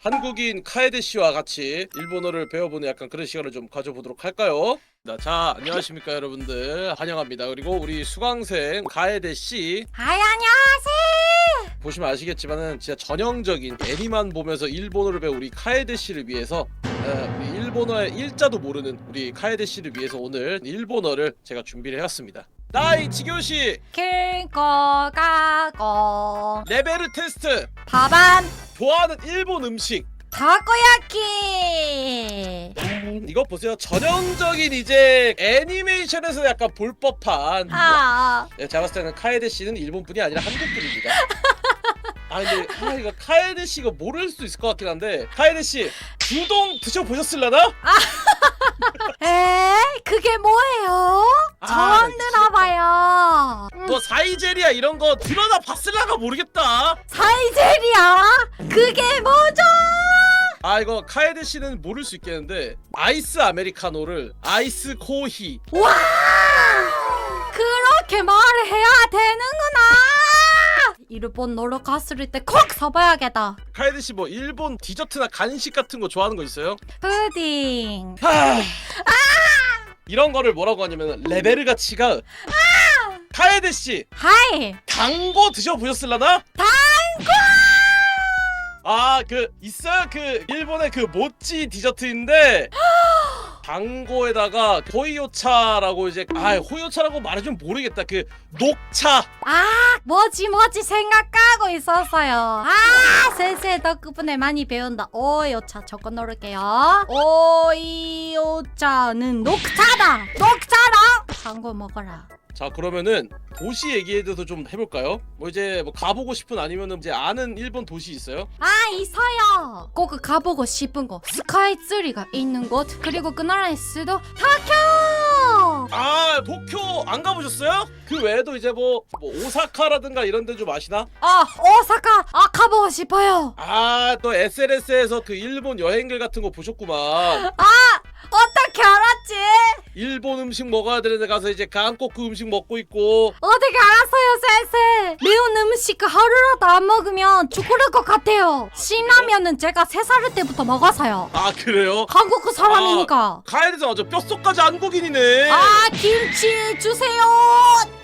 한국인 카에데 씨와 같이 일본어를 배워보는 약간 그런 시간을 좀 가져보도록 할까요? 자, 자, 안녕하십니까 여러분들 환영합니다. 그리고 우리 수강생 카에데 씨 아이 안녕하세요. 보시면 아시겠지만은 진짜 전형적인 애니만 보면서 일본어를 배운 우리 카에데 씨를 위해서 에, 우리 일본어의 일자도 모르는 우리 카에데 씨를 위해서 오늘 일본어를 제가 준비를 해왔습니다. 나이 지교시 길거 가고 레베르 테스트 밥안 좋아하는 일본 음식 타코야키. 음, 이거 보세요. 전형적인 이제 애니메이션에서 약간 볼 법한. 아 네, 제가 봤을 때는 카에데 씨는 일본 분이 아니라 한국 분입니다. 아 근데 아 이거 카에데 씨가 모를 수도 있을 것 같긴 한데 카에데 씨 규동 드셔보셨을라나? 에 그게 뭐예요? 아, 들어봐요. 음, 너 사이제리아 이런 거 들어나 봤을라가 모르겠다. 사이제리아 그게 뭐죠? 아 이거 카에데 씨는 모를 수 있겠는데 아이스 아메리카노를 아이스 코히 와 그렇게 말을 해야 되는구나. 일본 놀러 갔을 때 꼭 사봐야겠다. 카에데 씨뭐 일본 디저트나 간식 같은 거 좋아하는 거 있어요? 푸딩. 하... 이런 거를 뭐라고 하냐면 레벨 가치가 카에데 씨 하이. 당고 드셔보셨을라나? 당고. 아그 있어요 그 일본의 그 모찌 디저트인데 당고에다가 호이오차라고 이제 아 호이오차라고 말해주면 모르겠다. 그 녹차. 아 뭐지 뭐지 생각하고 있었어요. 아 센세 덕분에 많이 배운다. 오이오차 적어 놓을게요. 오이오차는 녹차다. 녹차랑 광고 먹어라 자 그러면은 도시 얘기에 대해서 좀 해볼까요? 뭐 이제 뭐 가보고 싶은 아니면은 이제 아는 일본 도시 있어요? 아 있어요 꼭 가보고 싶은 곳 스카이ツ리가 있는 곳 그리고 그 나라의 수도 도쿄 아 도쿄 안 가보셨어요? 그 외에도 이제 뭐, 뭐 오사카라든가 이런 데 좀 아시나? 아 오사카 아 가보고 싶어요 아 또 SNS에서 그 일본 여행글 같은 거 보셨구만 아 어떻게 알았지 일본 음식 먹어야 되는데 가서 이제 한국 그 음식 먹고 있고 어떻게 알았어요, 센세? 매운 음식 하루라도 안 먹으면 죽을 것 같아요. 신라면은 제가 세 살 때부터 먹어서요. 아 그래요? 한국 그 사람이니까. 가야되잖아 저 뼛속까지 한국인이네 아, 김치 주세요.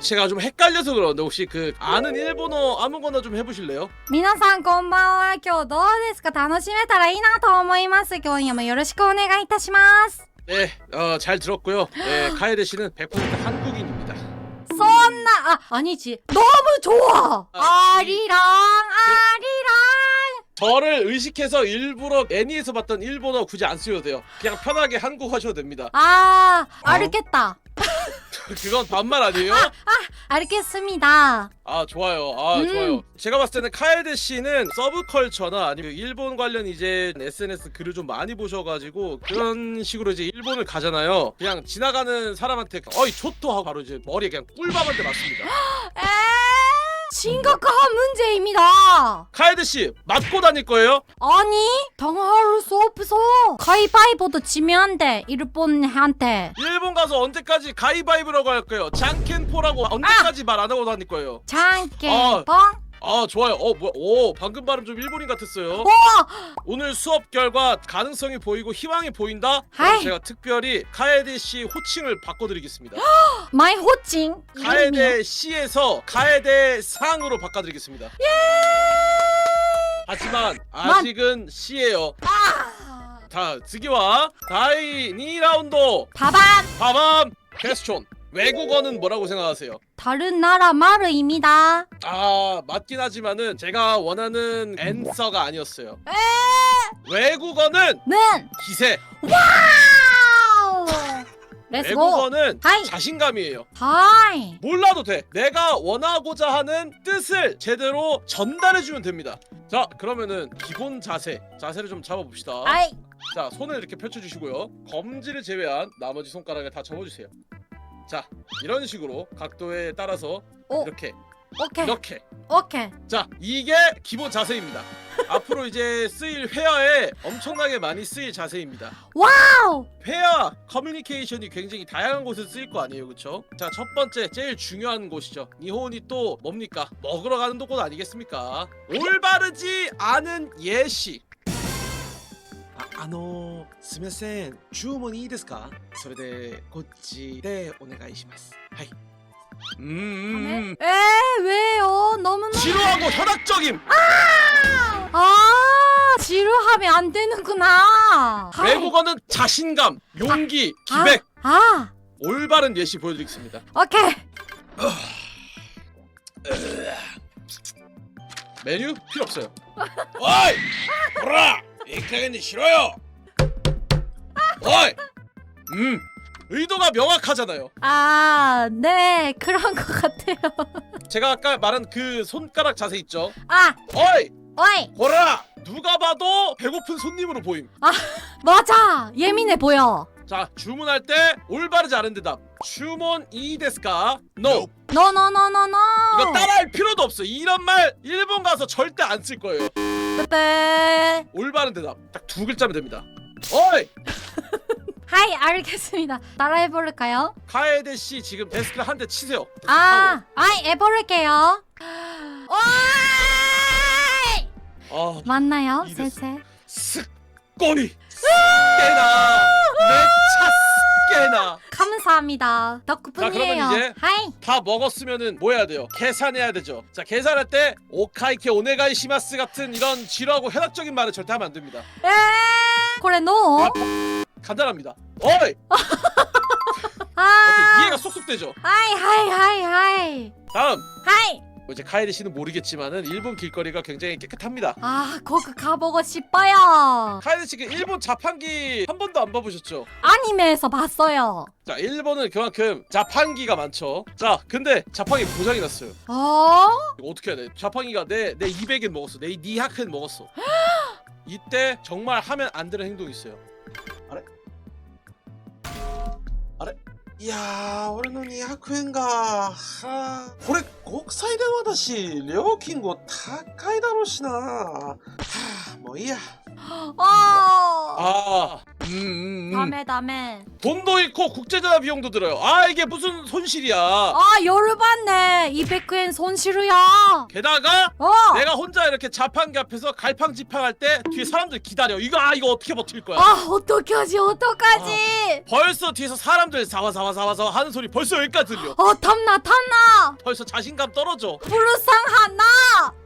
제가 좀 헷갈려서 그러는데 혹시 그 아는 일본어 아무거나 좀 해보실래요? 皆さんこんばんは。今日どうですか楽しめたらいいなと思います。今夜もよろしくお願いいたします。 네, 어, 잘 들었고요. 네, 카에르 씨는 100% 한국인입니다. 썬나 아 아니지 너무 좋아 아, 아리랑 네. 아리랑 저를 의식해서 일부러 애니에서 봤던 일본어 굳이 안 쓰셔도 돼요. 그냥 편하게 한국 하셔도 됩니다. 아 알겠다 그건 반말 아니에요? 알겠습니다. 아 좋아요. 아 음. 좋아요. 제가 봤을 때는 카에데 씨는 서브컬처나 아니면 일본 관련 이제 SNS 글을 좀 많이 보셔가지고 그런 식으로 이제 일본을 가잖아요. 그냥 지나가는 사람한테 어이 좋도 하고 바로 이제 머리에 그냥 꿀밤한테 맞습니다. 에 심각한 문제입니다. 카에데 씨 맞고 다닐 거예요? 아니 당할 수 없어. 가위바위보도 지면 안 돼. 일본한테. 일본 가서 언제까지 가위바위보라고 할 거예요? 장켄포라고 언제까지 말 안 하고 다닐 거예요? 장깨뻥. 아 좋아요. 어 뭐야? 오 방금 발음 좀 일본인 같았어요. 오 오늘 수업 결과 가능성이 보이고 희망이 보인다. 그럼 하이. 제가 특별히 카에데 씨 호칭을 바꿔드리겠습니다. 마이 호칭. 이름이요? 카에데 씨에서 카에데 상으로 바꿔드리겠습니다. 하지만 아직은 씨예요. 아. 자,次は 다이 2라운드 다반 바밤 퀘스촌. 외국어는 뭐라고 생각하세요? 다른 나라 말입니다. 아 맞긴 하지만은 제가 원하는 앤서가 아니었어요. 에. 외국어는 는 기세. 와우. 렛츠 고. 외국어는 하이. 자신감이에요. 하이. 몰라도 돼. 내가 원하고자 하는 뜻을 제대로 전달해주면 됩니다. 자, 그러면은 기본 자세, 자세를 좀 잡아봅시다. 아이. 자, 손을 이렇게 펼쳐주시고요. 검지를 제외한 나머지 손가락을 다 접어주세요. 자, 이런 식으로 각도에 따라서 오. 이렇게, 오케이. 이렇게. 오케이. 자, 이게 기본 자세입니다. 앞으로 이제 쓰일 회화에 엄청나게 많이 쓰일 자세입니다. 와우. 회화 커뮤니케이션이 굉장히 다양한 곳에 쓰일 거 아니에요 그쵸? 자첫 번째 제일 중요한 곳이죠 니혼이 또 뭡니까? 먹으러 가는 곳 아니겠습니까? 올바르지 않은 예시 あのすみません注文いいですかそれでこっちでお願いしますはい음, 음, 음. 에 왜요? 너무너무 지루하고 현학적임 아 지루하면 안 되는구나. 외국어는 자신감 용기 아, 기백 아 올바른 예시 보여드리겠습니다 오케이. 메뉴 필요 없어요 어이 보라 이 가게는 싫어요. 어이. 음. 의도가 명확하잖아요. 아, 네, 그런 것 같아요. 제가 아까 말한 그 손가락 자세 있죠? 아, 어이. 어이, 보라. 누가 봐도 배고픈 손님으로 보임. 맞아. 예민해 보여. 자 주문할 때 올바르지 않은 대답. 주문 이 데스까 NO 노노노노노. 이거 따라할 필요도 없어 이런 말 일본 가서 절대 안 쓸 거예요 빼빼. 올바른 대답 딱 두 글자면 됩니다 어이 하이, 알겠습니다. 따라해 볼까요? 카에데 씨 지금 데스크를 한 대 치세요 아, 아이, 해볼게요. 어이! 아 맞나요, 이. 세세? 쓱 꼬리 깨나 내 차 깨나 감사합니다. 덕분이에요. 자, 그러면 이제 하이. 다 먹었으면은 뭐 해야 돼요? 계산해야 되죠. 자 계산할 때 오카이케 오네가이 시마스 같은 이런 지루하고 현학적인 말을 절대 하면 안 됩니다. 에, 그래 너. 아, 간단합니다. 어이 아, 이해가 쏙쏙 되죠? 하이 하이 하이 하이. 다음 하이. 뭐 이제 카에데 씨는 모르겠지만은 일본 길거리가 굉장히 깨끗합니다. 아, 거기 가보고 싶어요. 카에데 씨그 일본 자판기 한 번도 안 봐보셨죠? 아니메에서 봤어요. 자 일본은 그만큼 자판기가 많죠. 자 근데 자판기 고장이 났어요. 어? 이거 어떻게 해야 돼? 자판기가 내 내 200엔 먹었어. 내 니하크엔 먹었어. 이때 정말 하면 안 되는 행동이 있어요. いやー、俺の200円が、はあ、これ、国際電話だし、料金も高いだろうしな。はあ、もういいや。ああ。ああ。 음, 음. 다음에 다음에. 돈도 잃고 국제전화 비용도 들어요. 아 이게 무슨 손실이야. 아, 열받네. 200엔 손실이야. 게다가 어. 내가 혼자 이렇게 자판기 앞에서 갈팡지팡할 때 뒤에 사람들 기다려. 이거 아 이거 어떻게 버틸 거야? 아, 어떡하지? 어떡하지? 벌써 뒤에서 사람들 사와사와사와사 하는 소리 벌써 여기까지 들려. 어, 탐나 탐나. 벌써 자신감 떨어져. 불쌍하나.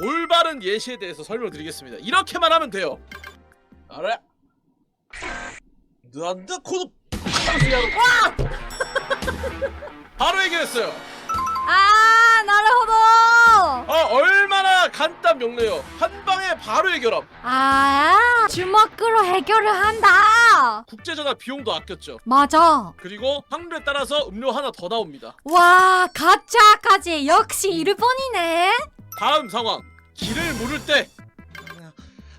올바른 예시에 대해서 설명드리겠습니다. 이렇게만 하면 돼요. あれ 안 돼? 코도 바로 해결했어요. 아, 나르호도. 아 얼마나 간단 명료해요. 한 방에 바로 해결함. 아, 주먹으로 해결을 한다. 국제전화 비용도 아꼈죠. 맞아. 그리고 확률에 따라서 음료 하나 더 나옵니다. 와, 가짜까지 역시 일본이네. 다음 상황. 길을 모를 때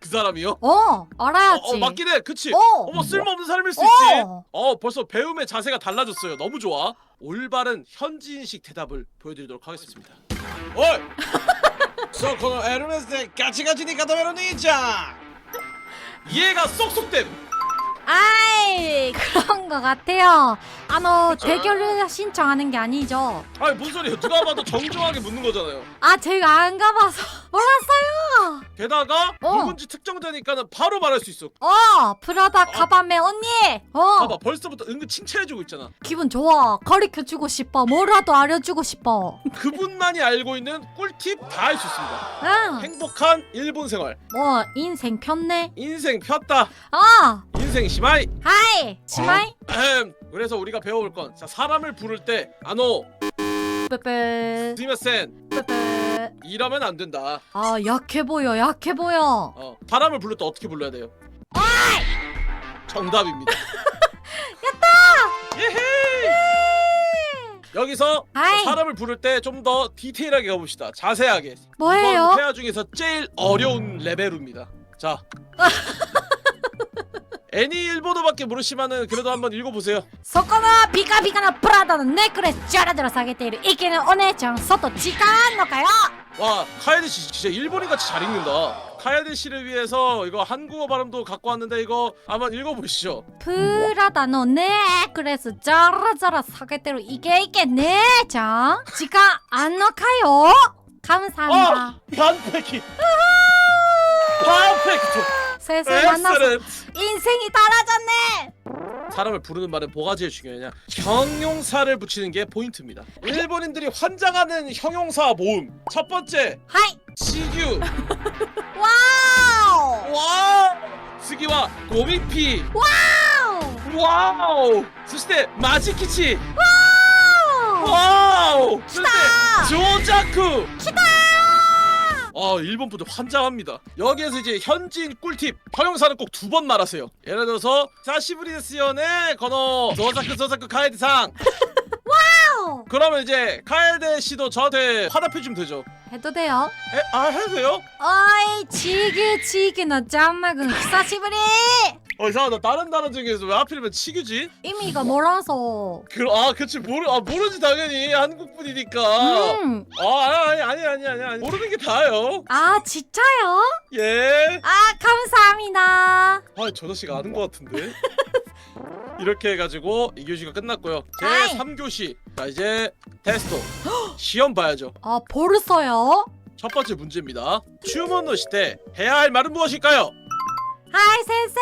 그 사람이요? 어, 어, 알아야지. 어 맞긴 해. 그치? 어. 어머 쓸모없는 사람일 수 있지. 어. 어 벌써 배움의 자세가 달라졌어요. 너무 좋아. 올바른 현지인식 대답을 보여드리도록 하겠습니다. 어이 そう、このエルメスでガチガチに固めろ兄ちゃん 이해가 쏙쏙됨. 아이, 그런 것 같아요. 아, 너 대결을 신청하는 게 아니죠? 아니 무슨 소리예요? 누가 봐도 정중하게 묻는 거잖아요. 아, 제가 안 가봐서 몰랐어요. 게다가 어. 누군지 특정되니까는 바로 말할 수 있어. 어, 프라다 가밤에 언니. 어, 봐봐 벌써부터 은근 칭찬해주고 있잖아. 기분 좋아. 가르쳐 주고 싶어. 뭐라도 알려주고 싶어. 그분만이 알고 있는 꿀팁 다 알 수 있습니다. 응. 행복한 일본 생활. 뭐 인생 폈네. 인생 폈다. 어, 인생 시마이. 하이. 치마이. 에헴. 그래서 우리가 배워볼 건 자, 사람을 부를 때 아노 빼빼. 스미마센 빼빼. 이러면 안 된다. 아, 약해 보여. 약해 보여. 어, 사람을 부를 때 어떻게 불러야 돼요? 정답입니다. 야다! 예헤이! 여기서 아이. 사람을 부를 때 좀 더 디테일하게 가봅시다. 자세하게. 뭐예요? 이번 회화 중에서 제일 어려운 레벨입니다. 자. 애니 일본어밖에 모르시면은 그래도 한번 읽어보세요 そこのピカピカのプラダのネックレスジャラジャラ下げているイケのお姉ちゃん外時間あんのかよ 와 카에데 씨 진짜 일본인 같이 잘 읽는다 카에데 씨를 위해서 이거 한국어 발음도 갖고 왔는데 이거 한번 읽어보시죠 プラダのネックレスジャラジャラ下げてるイケイケ姉ちゃん時間あんのかよ 감사합니다 아 반패키 파펙트 슬슬 만나서 엑셀렌트 인생이 달라졌네 사람을 부르는 말은 뭐가 제일 중요하냐 형용사를 붙이는 게 포인트입니다 일본인들이 환장하는 형용사 모음 첫 번째 はい 시규 わー 와 스기와 고미피 おわ 와우 そして 마지키치 ー 와우 そして 조자쿠 아 1번 부대 환장합니다. 여기에서 이제 현지인 꿀팁 형용사는 꼭 두 번 말하세요. 예를 들어서 사시브리데스연의 건어 저사크 저사크 가에드상. 와우! 그러면 이제 카에데 씨도 저한테 화답해 주면 되죠. 해도 돼요? 에? 아 해도 돼요? 어이 지게 지게 너 짬마 그 사시브리! 어 이상하다. 다른 나라 중에서 왜 하필이면 치규지? 의미가 뭐라서. 그, 아 그치. 모르, 아 모르지 당연히. 한국 분이니까. 음. 아 아니 아니 아니 아니 아니 모르는 게 다예요. 아 진짜요? 예. 아 감사합니다. 아저 자식 아는 것 같은데. 이렇게 해가지고 2교시가 끝났고요. 제 아이. 3교시. 자 이제 테스트. 시험 봐야죠. 아 벌써요? 첫 번째 문제입니다. 춤은 시대 해야 할 말은 무엇일까요? 하이 센세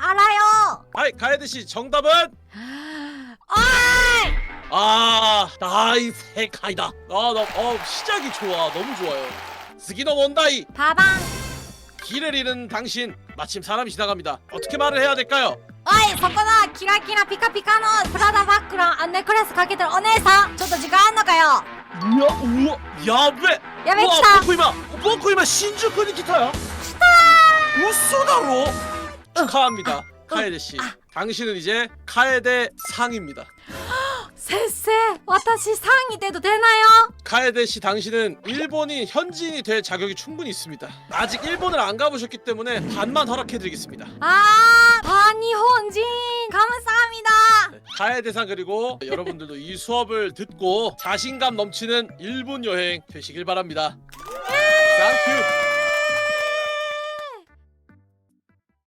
알아요 아이 가야드씨 정답은 어이 아 나이스 카이다 아나 어, 시작이 좋아 너무 좋아요 스기노 원다이 바방 길을 잃은 당신 마침 사람이 지나갑니다 어떻게 말을 해야 될까요? おいそこのキラキラピカピカのプラダバッグのネックレスかけてるお姉さんちょっと時間あんのかよ 우와 우와 야베 やべ 우와 来た 僕今僕今新宿に来た よ嘘だろ축하합니다 카에데 씨 당신은 이제 카에데 상입니다 先生私3位돼도 되나요? 카에데 씨 당신은 일본인 현지인이 될 자격이 충분히 있습니다 아직 일본을 안 가보셨기 때문에 반만 허락해드리겠습니다 아 반일본진 감사합니다 카에데상 그리고 여러분들도 이 수업을 듣고 자신감 넘치는 일본 여행 되시길 바랍니다 땡큐